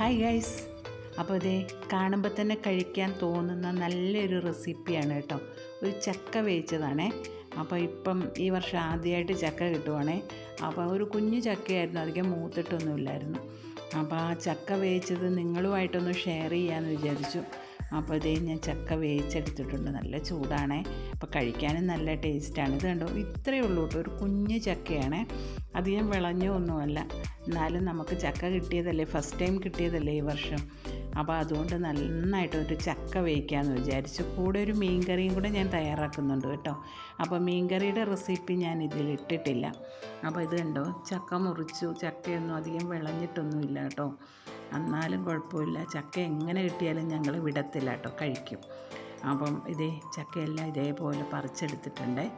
Hi guys അപ്പോൾ ഇതേ കാണുമ്പോൾ തന്നെ കഴിക്കാൻ തോന്നുന്ന നല്ലൊരു റെസിപ്പിയാണ് കേട്ടോ. ഒരു ചക്ക വേവിച്ചതാണേ. അപ്പോൾ ഇപ്പം ഈ വർഷം ആദ്യമായിട്ട് ചക്ക കിട്ടുവാണേ. അപ്പോൾ ഒരു കുഞ്ഞു ചക്കയായിരുന്നു. അധികം മൂത്തിട്ടൊന്നുമില്ലായിരുന്നു. അപ്പോൾ ആ ചക്ക വേവിച്ചത് നിങ്ങളുമായിട്ടൊന്ന് ഷെയർ ചെയ്യാമെന്ന് വിചാരിച്ചു. അപ്പോൾ ഇതേ ഞാൻ ചക്ക വേവിച്ചെടുത്തിട്ടുണ്ട്. നല്ല ചൂടാണ്. അപ്പോൾ കഴിക്കാനും നല്ല ടേസ്റ്റാണ്. ഇത് കണ്ടോ? ഇത്രയേ ഉള്ളൂ കേട്ടോ. ഒരു കുഞ്ഞ് ചക്കയാണ്. അധികം വിളഞ്ഞോ ഒന്നുമല്ല. എന്നാലും നമുക്ക് ചക്ക കിട്ടിയതല്ലേ? ഫസ്റ്റ് ടൈം കിട്ടിയതല്ലേ ഈ വർഷം? അപ്പോൾ അതുകൊണ്ട് നന്നായിട്ട് ഒരു ചക്ക വേവിക്കാമെന്ന് വിചാരിച്ചു. കൂടെ ഒരു മീൻ കറിയും കൂടെ ഞാൻ തയ്യാറാക്കുന്നുണ്ട് കേട്ടോ. അപ്പോൾ മീൻ കറിയുടെ റെസിപ്പി ഞാൻ ഇതിൽ ഇട്ടിട്ടില്ല. അപ്പോൾ ഇത് കണ്ടോ? ചക്ക മുറിച്ചു. ചക്കയൊന്നും അധികം വിളഞ്ഞിട്ടൊന്നുമില്ല കേട്ടോ. എന്നാലും കുഴപ്പമില്ല. ചക്ക എങ്ങനെ കിട്ടിയാലും ഞങ്ങൾ വിടത്തില്ല കേട്ടോ കഴിക്കും. അപ്പം ഇതേ ചക്കയെല്ലാം ഇതേപോലെ പറിച്ചെടുത്തിട്ടുണ്ട്.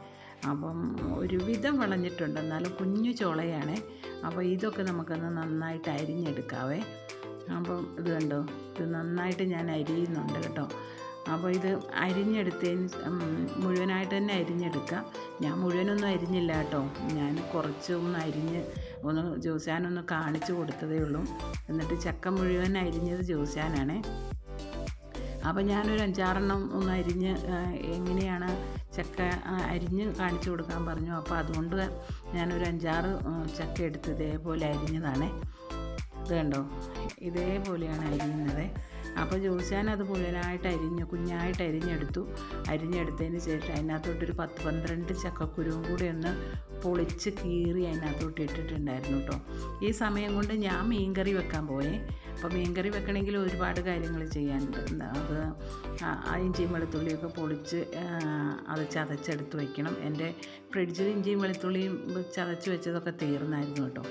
അപ്പം ഒരുവിധം വളഞ്ഞിട്ടുണ്ട്. എന്നാലും കുഞ്ഞു ചോളയാണ്. അപ്പോൾ ഇതൊക്കെ നമുക്കൊന്ന് നന്നായിട്ട് അരിഞ്ഞെടുക്കാവേ. അപ്പം ഇത് കണ്ടോ? ഇത് നന്നായിട്ട് ഞാൻ അരിയുന്നുണ്ട് കേട്ടോ. അപ്പോൾ ഇത് അരിഞ്ഞെടുത്തതിന് മുഴുവനായിട്ട് തന്നെ അരിഞ്ഞെടുക്കാം ഞാൻ മുഴുവനൊന്നും അരിഞ്ഞില്ല കേട്ടോ. ഞാൻ കുറച്ചൊന്ന് അരിഞ്ഞ് ഒന്ന് ജോസാനൊന്ന് കാണിച്ചു കൊടുത്തതേ ഉള്ളൂ. എന്നിട്ട് ചക്ക മുഴുവൻ അരിഞ്ഞത് ജോസാനാണേ അപ്പോൾ ഞാനൊരു അഞ്ചാറെണ്ണം ഒന്ന് അരിഞ്ഞ് എങ്ങനെയാണ് ചക്ക അരിഞ്ഞ് കാണിച്ചു കൊടുക്കാൻ പറഞ്ഞു. അപ്പോൾ അതുകൊണ്ട് ഞാനൊരു അഞ്ചാറ് ചക്ക എടുത്ത് ഇതേപോലെ അരിഞ്ഞതാണേ. ഇത് കണ്ടോ? ഇതേപോലെയാണ് അരിയുന്നത്. അപ്പോൾ ജോസ്യാൻ അത് മുഴുവനായിട്ട് അരിഞ്ഞ് കുഞ്ഞായിട്ട് അരിഞ്ഞെടുത്തു. അരിഞ്ഞെടുത്തതിന് ശേഷം അതിനകത്തോട്ടൊരു പത്ത് പന്ത്രണ്ട് ചക്കക്കുരുവും കൂടി ഒന്ന് പൊളിച്ച് കീറി അതിനകത്തോട്ട് ഇട്ടിട്ടുണ്ടായിരുന്നു കേട്ടോ ഈ സമയം കൊണ്ട് ഞാൻ മീൻകറി വെക്കാൻ പോയേ. അപ്പോൾ മീൻകറി വെക്കണമെങ്കിൽ ഒരുപാട് കാര്യങ്ങൾ ചെയ്യാനുണ്ട്. അത് ഇഞ്ചിയും വെളുത്തുള്ളിയൊക്കെ പൊളിച്ച് അത് ചതച്ചെടുത്ത് വയ്ക്കണം എന്റെ ഫ്രിഡ്ജിൽ ഇഞ്ചിയും വെളുത്തുള്ളിയും ചതച്ച് വെച്ചതൊക്കെ തീർന്നായിരുന്നു കേട്ടോ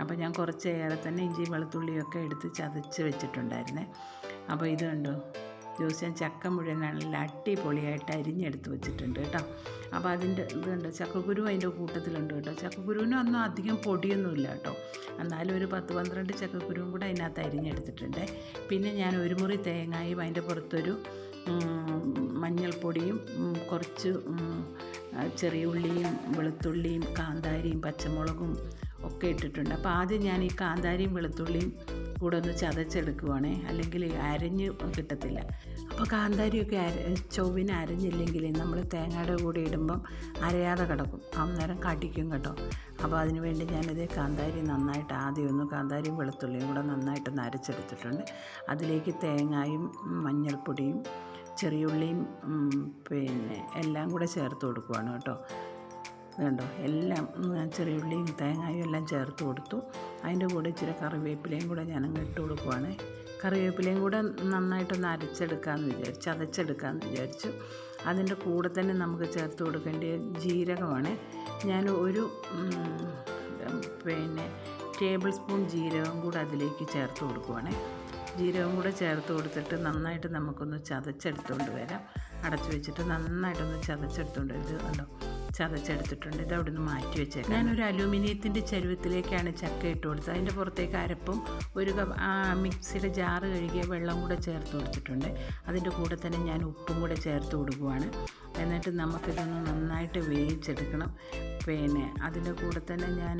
അപ്പോൾ ഞാൻ കുറച്ചേറെ തന്നെ ഇഞ്ചിയും വെളുത്തുള്ളിയൊക്കെ എടുത്ത് ചതച്ച് വെച്ചിട്ടുണ്ടായിരുന്നേ. അപ്പോൾ ഇത് കണ്ടോ? ജ്യൂസ് ഞാൻ ചക്ക മുഴുവനാണെങ്കിൽ അടിപൊളിയായിട്ട് അരിഞ്ഞെടുത്ത് വെച്ചിട്ടുണ്ട് കേട്ടോ. അപ്പോൾ അതിന്റെ ഇത് കണ്ടോ? ചക്കക്കുരു അതിന്റെ കൂട്ടത്തിലുണ്ട് കേട്ടോ. ചക്കക്കുരുവിനൊന്നും അധികം പൊടിയൊന്നുമില്ല കേട്ടോ. എന്നാലും ഒരു പത്ത് പന്ത്രണ്ട് ചക്കക്കുരുവും കൂടെ അതിനകത്ത് അരിഞ്ഞെടുത്തിട്ടുണ്ട്. പിന്നെ ഞാൻ ഒരു മുറി തേങ്ങയും അതിന്റെ പുറത്തൊരു മഞ്ഞൾപ്പൊടിയും കുറച്ച് ചെറിയ ഉള്ളിയും വെളുത്തുള്ളിയും കാന്താരിയും പച്ചമുളകും ഒക്കെ ഇട്ടിട്ടുണ്ട്. അപ്പോൾ ആദ്യം ഞാൻ ഈ കാന്താരിയും വെളുത്തുള്ളിയും കൂടെ ഒന്ന് ചതച്ചെടുക്കുവാണേ അല്ലെങ്കിൽ അരഞ്ഞ് കിട്ടത്തില്ല. അപ്പോൾ കാന്താരിയൊക്കെ അര ചൊവ്വിന് അരഞ്ഞില്ലെങ്കിൽ നമ്മൾ തേങ്ങയുടെ കൂടെ ഇടുമ്പം അരയാതെ കിടക്കും. അന്നേരം കടിക്കും കേട്ടോ. അപ്പോൾ അതിന് വേണ്ടി ഞാനിത് കാന്താരി നന്നായിട്ട് ആദ്യം ഒന്ന് കാന്താരിയും വെളുത്തുള്ളിയും കൂടെ നന്നായിട്ടൊന്ന് അരച്ചെടുത്തിട്ടുണ്ട് അതിലേക്ക് തേങ്ങായും മഞ്ഞൾപ്പൊടിയും ചെറിയുള്ളിയും പിന്നെ എല്ലാം കൂടെ ചേർത്ത് കൊടുക്കുവാണ് കേട്ടോ. കണ്ടോ? എല്ലാം ചെറിയ ഉള്ളിയും തേങ്ങായും എല്ലാം ചേർത്ത് കൊടുത്തു. അതിന്റെ കൂടെ ഇച്ചിരി കറിവേപ്പിലയും കൂടെ ഞാൻ അങ്ങ് ഇട്ട് കൊടുക്കുവാണ്. കറിവേപ്പിലയും കൂടെ നന്നായിട്ടൊന്ന് അരച്ചെടുക്കാമെന്ന് വിചാരിച്ചു ചതച്ചെടുക്കാമെന്ന് വിചാരിച്ചു. അതിന്റെ കൂടെ തന്നെ നമുക്ക് ചേർത്ത് കൊടുക്കേണ്ട ജീരകമാണ്. ഞാൻ ഒരു പിന്നെ ടേബിൾ സ്പൂൺ ജീരകം കൂടെ അതിലേക്ക് ചേർത്ത് കൊടുക്കുവാണ്. ജീരകം കൂടെ ചേർത്ത് കൊടുത്തിട്ട് നന്നായിട്ട് നമുക്കൊന്ന് ചതച്ചെടുത്തുകൊണ്ട് വരാം. അടച്ചു വെച്ചിട്ട് നന്നായിട്ടൊന്ന് ചതച്ചെടുത്തുകൊണ്ട് ഇത് കണ്ടോ? ചതച്ചെടുത്തിട്ടുണ്ട്. ഇത് അവിടെ നിന്ന് മാറ്റി വെച്ചേക്കാം ഞാനൊരു അലൂമിനിയത്തിന്റെ ചരുവത്തിലേക്കാണ് ചക്ക ഇട്ട് കൊടുത്തത്. അതിന്റെ പുറത്തേക്ക് അരപ്പും ഒരു മിക്സിയുടെ ജാറ് കഴുകിയ വെള്ളം കൂടെ ചേർത്ത് കൊടുത്തിട്ടുണ്ട്. അതിന്റെ കൂടെ തന്നെ ഞാൻ ഉപ്പും കൂടെ ചേർത്ത് കൊടുക്കുവാണ്. എന്നിട്ട് നമുക്കിതൊന്ന് നന്നായിട്ട് വേവിച്ചെടുക്കണം. പിന്നെ അതിന്റെ കൂടെ തന്നെ ഞാൻ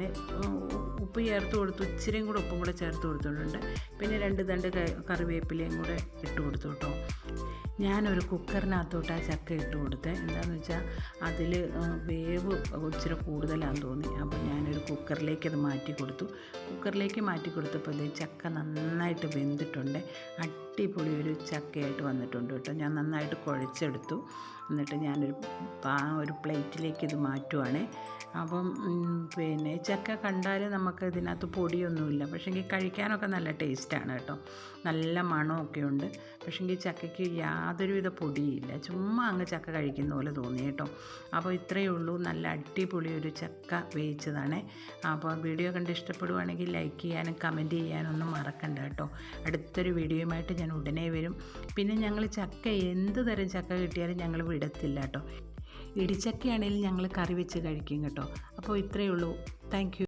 ഉപ്പ് ചേർത്ത് കൊടുത്തു. ഇച്ചിരിയും കൂടെ ഉപ്പും കൂടെ ചേർത്ത് കൊടുത്തിട്ടുണ്ട്. പിന്നെ രണ്ട് തണ്ട് കറിവേപ്പിലയും കൂടെ ഇട്ട് കൊടുത്തു കേട്ടോ. ഞാനൊരു കുക്കറിനകത്തോട്ട് ആ ചക്ക ഇട്ട് കൊടുത്തേ. എന്താണെന്ന് വെച്ചാൽ അതിൽ വേവ് ഇച്ചിരി കൂടുതലാണെന്ന് തോന്നി. അപ്പോൾ ഞാനൊരു കുക്കറിലേക്ക് അത് മാറ്റി കൊടുത്തു. കുക്കറിലേക്ക് മാറ്റി കൊടുത്തപ്പോൾ ഇത് ചക്ക നന്നായിട്ട് വെന്തിട്ടുണ്ട്. അടിപൊളി ഒരു ചക്കയായിട്ട് വന്നിട്ടുണ്ട് കേട്ടോ. ഞാൻ നന്നായിട്ട് കുഴച്ചെടുത്തു. എന്നിട്ട് ഞാനൊരു പാ ഒരു പ്ലേറ്റിലേക്ക് ഇത് മാറ്റുവാണേ. അപ്പം പിന്നെ ചക്ക കണ്ടാൽ നമുക്ക് ഇതിനകത്ത് പൊടിയൊന്നുമില്ല. പക്ഷേങ്കിൽ കഴിക്കാനൊക്കെ നല്ല ടേസ്റ്റാണ് കേട്ടോ. നല്ല മണമൊക്കെ ഉണ്ട്. പക്ഷേങ്കിൽ ചക്കയ്ക്ക് യാതൊരുവിധ പൊടിയില്ല. ചുമ്മാ അങ്ങ് ചക്ക കഴിക്കുന്ന പോലെ തോന്നി കേട്ടോ. അപ്പോൾ ഇത്രയേ ഉള്ളൂ. നല്ല അടിപൊളി ഒരു ചക്ക വേവിച്ചതാണ്. അപ്പോൾ വീഡിയോ കണ്ട് ഇഷ്ടപ്പെടുവാണെങ്കിൽ ലൈക്ക് ചെയ്യാനും കമന്റ് ചെയ്യാനും ഒന്നും മറക്കണ്ട കേട്ടോ. അടുത്തൊരു വീഡിയോയുമായിട്ട് ഞാൻ ഉടനെ വരും. പിന്നെ ഞങ്ങൾ ചക്ക എന്ത് തരം ചക്ക കിട്ടിയാലും ഞങ്ങൾ വിടത്തില്ല കേട്ടോ. ഇടിച്ചക്കയാണെങ്കിലും ഞങ്ങൾ കറി വെച്ച് കഴിക്കും കേട്ടോ. അപ്പോൾ ഇത്രയേ ഉള്ളൂ. താങ്ക്